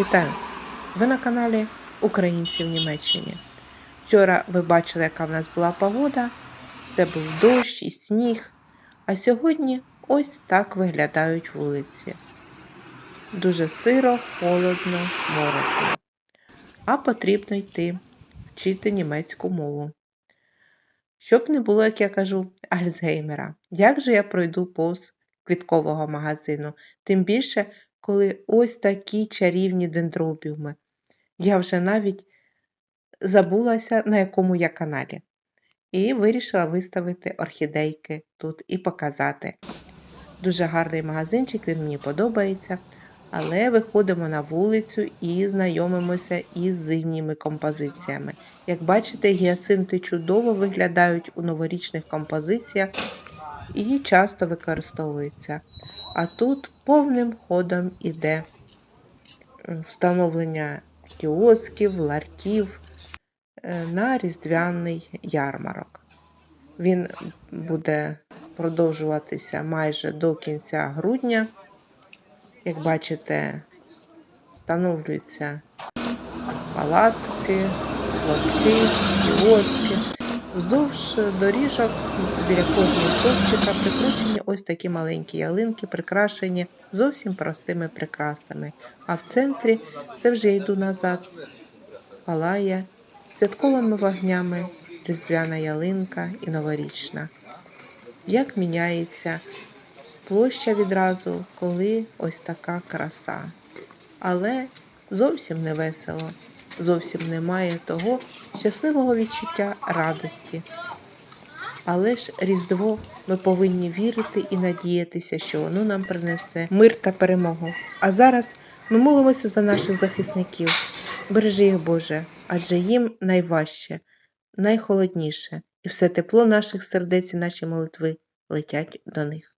Вітаю! Ви на каналі Українці в Німеччині. Вчора ви бачили, яка в нас була погода. Це був дощ і сніг. А сьогодні ось так виглядають вулиці. Дуже сиро, холодно, морозно. А потрібно йти вчити німецьку мову. Щоб не було, як я кажу, Альцгеймера. Як же я пройду повз квіткового магазину? Тим більше, коли ось такі чарівні дендробіуми. Я вже навіть забулася, на якому я каналі. І вирішила виставити орхідейки тут і показати. Дуже гарний магазинчик, він мені подобається. Але виходимо на вулицю і знайомимося із зимніми композиціями. Як бачите, гіацинти чудово виглядають у новорічних композиціях і часто використовуються. А тут повним ходом іде встановлення кіосків, ларьків е, на різдвяний ярмарок. Він буде продовжуватися майже до кінця грудня. Як бачите, встановлюються палатки, лотки, кіоски. Вздовж доріжок біля кожного стовпчика прикручені ось такі маленькі ялинки, прикрашені зовсім простими прикрасами. А в центрі, це вже йду назад, палає святковими вогнями різдвяна ялинка і новорічна. Як міняється площа відразу, коли ось така краса. Але зовсім не весело, зовсім немає того щасливого відчуття радості. Але ж Різдво ми повинні вірити і надіятися, що воно нам принесе мир та перемогу. А зараз ми молимося за наших захисників. Бережи їх, Боже, адже їм найважче, найхолодніше, і все тепло наших сердець і наші молитви летять до них.